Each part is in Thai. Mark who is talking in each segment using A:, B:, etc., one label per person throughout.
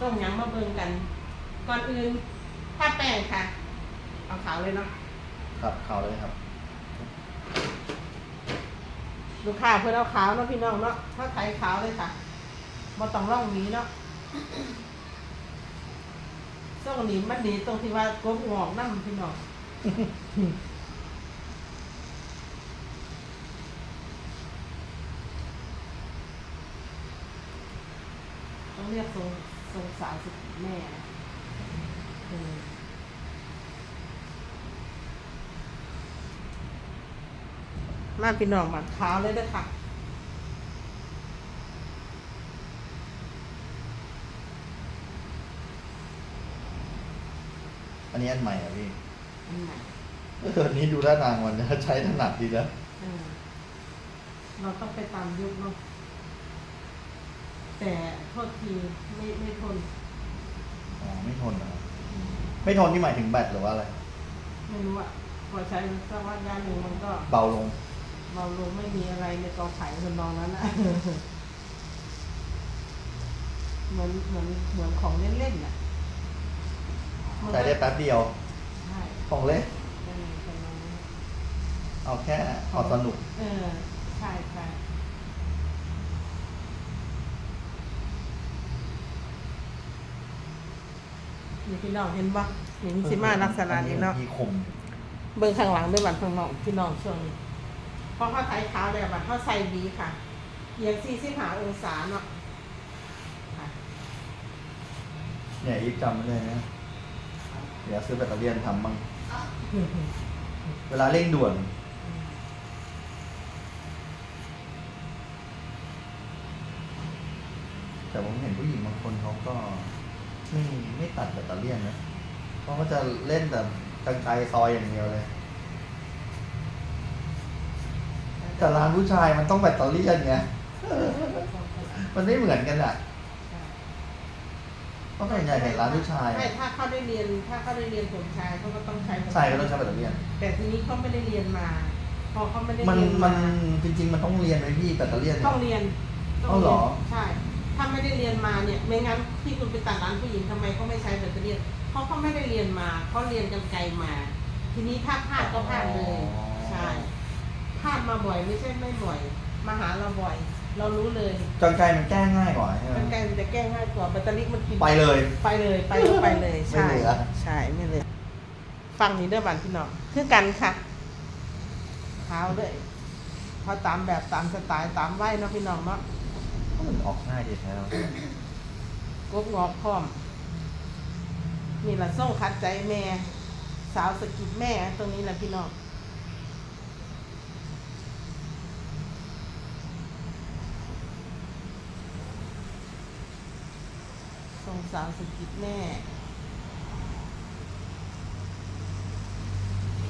A: ส่งหยังมาเบิ่งกัน ก่อนอื่นถ้าแป้งค่ะ เอาขาวเลยเนาะ
B: ครับข่าวเลยครับ
A: ลูกค้าเพื่อนเอาขาวเนาะพี่น้องเนาะถ้าไทยขาวเลยค่ะบ่ต้องร่องหวีเนาะส่งนี้มันดีตรงที่ว่ากบงอกน้ำพี่น้องต้องเรียกทรง ทรงสาวสุดแม่นะเออมาพี่น้องบัดขาวเลยเด้อค่ะ
B: อันนี้อันใหม่อะพี่
A: อันใหม่
B: เอออันนี้ดูท่าทางมันจะใช้ถนัดดีแล้ว
A: เออเราต้องไปตามยุคเนาะ แต่โทษทีไม่ไม่ทน
B: อ๋อไม่ทนนะครับไม่ทนที่หมายถึงแบตหรือว่าอะไร
A: ไม่รู้อะพอใช้สักวันยาหนึ่งมันก็
B: เบาลง
A: เบาลงไม่มีอะไรในกอไผ่คนนองนั้นนะเหมือนเหมือนเหมือนของเล่นๆน่ะมัน
B: ใช้
A: ก็
B: ได้แป๊บเดียว
A: ใช่
B: ของเล่น
A: เออคนนองนั้น
B: เอาแค่พอสนุก
A: เออใช่ใช่ นี่พี่น้องเห็นปะเห็นสิมาลักษณะนี้เนาะ
B: มีคม
A: เบิ่งข้างหลังด้วยบัตรข้างนอกพี่น้องช่วงนี้เพราะเขาไทยเท้าเลยบัตรเขาใส่บีค่ะเอียงสี่สิบห้าองศาเนาะค่ะ
B: เนี่ยยิบจำไว้เลยนะเดี๋ยวซื้อแบตเตอรี่ทำบ้างเวลาเร่งด่วนแต่ผมเห็นผู้หญิงบางคนเขาก็ ไม่ไม่ตัดแบตเตอรี่นะเพราะเขาจะเล่นแต่กางไกลซอยอย่างเดียวเลย แต่ร้านผู้ชายมันต้องแบตเตอรี่ไงมันไม่เหมือนกันอะเพราะส่วนใหญ่เห็นร้านผู้ชาย
A: ไม่ถ้าเขาได้เรียน ถ้าเขาได้เรียนผมชายเขาก็ต้องใช้
B: ใช่ก็ต้องใช้แบตเตอรี่
A: แต่ทีนี้เขาไม่ได้เรียนมา พอเขาไม่ได้
B: มัน
A: เรียน
B: มั
A: มาน
B: จริง ๆ มันต้องเรียนไว้พี่แบตเตอรี่
A: ต้อง
B: เนี่ย
A: เรียนต้
B: เอา
A: ง
B: เหรอ
A: ใช่ ถ้าไม่ได้เรียนมาเนี่ย ไม่งั้นที่คุณไปตัดร้านผู้หญิงทำไมเขาไม่ใช้แบตเตอรี่เพราะเขาไม่ได้เรียนมาเขาเรียนกันไกลมา ทีนี้ถ้าพลาดก็พลาดเลย ใช่พลาดมาบ่อยไม่ใช่ไม่บ่อย มาหาเราบ่อย เรารู้เลย
B: กางไกลมันแก้ง่ายกว่าใช่ไหม
A: กันไกลมันจะแก้ง่ายกว่าแบตเตอรี่มันกิน
B: ไปเลย
A: ไปเลยไปก็ไปเลย
B: ไม่
A: ใช่
B: เหลือ
A: ใช่ไม่เลยฟังนี้เด้อบันพี่น้องคือกันค่ะเท้าด้วยเขาตามแบบตามสไตล์ตามไหวเนาะพี่น้องเนาะ
B: มันออกง่ายดีแท้
A: กบงอกพร้อม นี่แหละส่งคัดใจแม่ สาวสะกิดแม่ตรงนี้แหละพี่น้องส่งสาวสะกิดแม่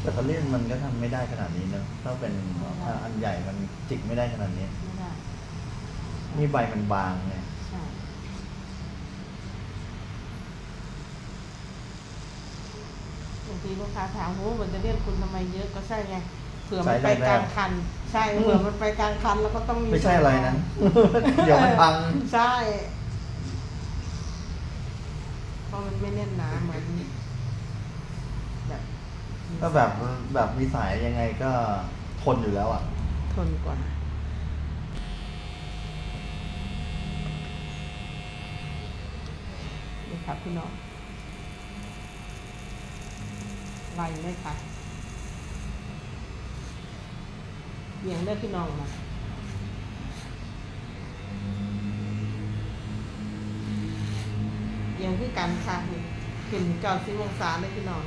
B: แบตเตอรี่มันก็ทำไม่ได้ขนาดนี้เนอะถ้าเป็นถ้าอันใหญ่มันจิกไม่ได้ขนาดนี้
A: ไม่ได้
B: นี่ใบมันบางไง
A: ใช่บางทีลูกค้าถามโอ้มันจะเรียกคุณทำไมเยอะก็ใช่ไงเผื่อมันไปกลางคัน ใช่เผื่อมันไปกลางคันแล้วก็ต้องมี
B: ไม่ใช่อะไรนะเดี๋ยวมันพัง
A: ใช่เพราะมันไม่แน่นหนาเหมือนแบบ
B: ก็แบบแบบมีสายยังไงก็ทนอยู่แล้วอะ
A: ทนกว่า นี่ครับพี่น้องไล่เลยค่ะเบี่ยงได้พี่น้องมาเบี่ยงคือกันค่ะเห็นเก่าสิบองศาเลยพี่น้อง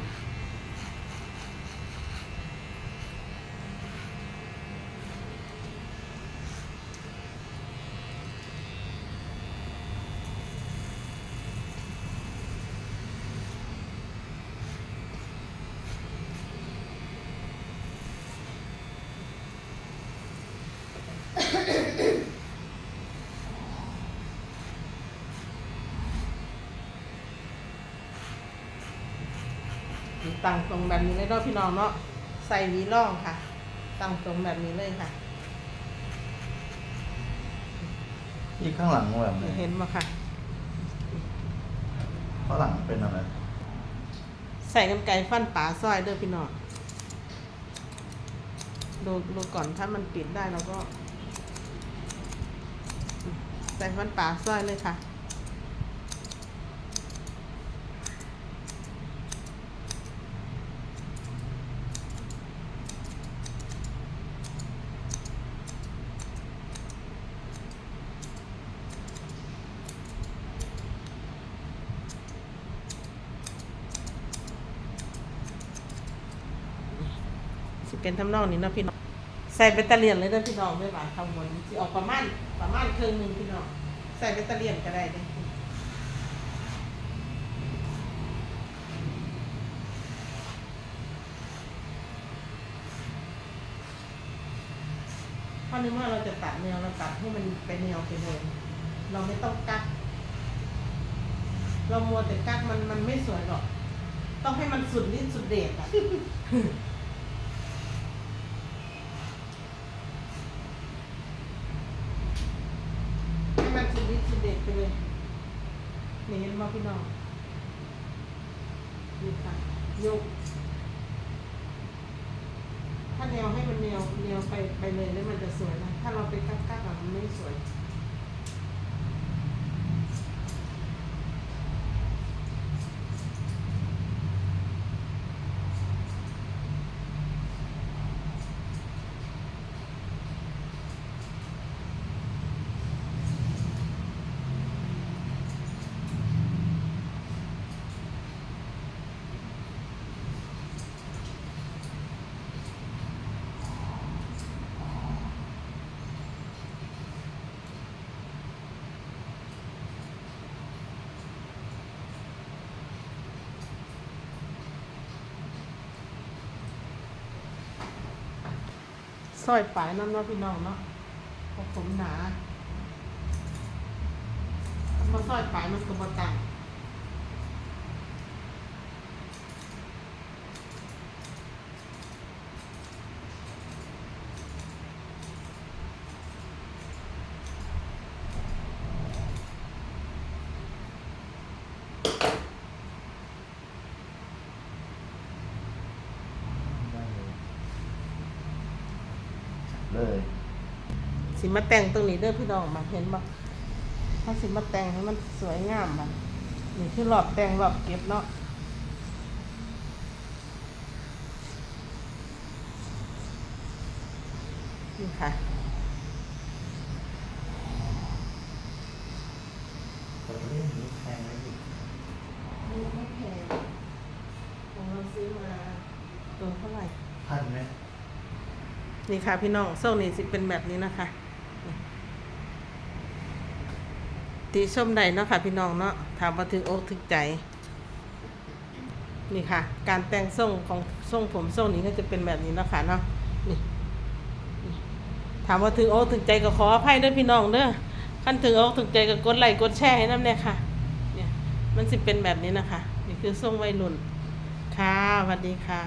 A: ตั้งตรงแบบนี้เลยเนาะพี่น้องเนาะใส่หวีร่องค่ะ ตั้งตรงแบบนี้เลยค่ะ
B: ที่ข้างหลังแบบไหน
A: เห็นไหมค่ะ
B: ฝรั่งเป็นอะไร
A: ใส่กันไก่ฟันป่าซอยเด้อพี่น้องดูดูก่อนถ้ามันปิดได้เราก็ ใส่ฟันป่าซอยเลยค่ะ เป็นทำนองนี้เนาะพี่น้องใส่เบตเตอเลียนเลยเด้อพี่น้องไม่หวานข้างบนสิออกประมาณประมาณครึ่งหนึ่งพี่น้องใส่เบตเตอเลียนก็ได้เด้อเพราะนเมื่อเราจะตัดแนวเราตัดให้มันเป็นแนวไปเลยเราไม่ต้องกัก เรามัวแต่กักมันมันไม่สวยหรอก ต้องให้มันสุดฤทธิ์สุดเดชอะ ให้มันสุดฤทธิ์สุดเดช ไปเลยนี่เห็นมาพี่น้องนี่ค่ะยก ถ้าแนวให้มันแนวแนวไปไปเลยแล้วมันจะสวยนะ ถ้าเราไปกักกักอะมันไม่สวย ซอยปลายน้ำเนาะพี่น้องเนาะเพราะผมหนาพอซอยปลายมันก็บ่ต่าง
B: เลย
A: สิมาแต่งตรงนี้เด้อพี่น้องมาเห็นบ่ถ้าสิมาแต่งให้มันสวยงามบ่นี่คือรอบแต่งรอบเก็บเนาะนี่ค่ะ
B: แต่เรื่องนี้แพงไหมพี่
A: นี่ไม่แพงของเราซื้อมาตัวเท่าไหร่
B: พันไหม
A: นี่ค่ะพี่น้องโซ่นี่สิเป็นแบบนี้นะคะนี่ตีส้มใดเนาะค่ะพี่น้องเนาะถามว่าถึงอกถึงใจ นี่ค่ะ การแต่งทรงของทรงผมทรงนี้ก็จะเป็นแบบนี้นะคะเนาะนี่ถามว่าถึงอกถึงใจก็ขออภัยด้อพี่น้องเด้อขั้นถึงอกถึงใจก็กดไลค์กดแชร์ให้น้ำเนี่ยค่ะ เนี่ยมันสิเป็นแบบนี้นะคะ นี่คือทรงวัยรุ่น ค่ะสวัสดีค่ะ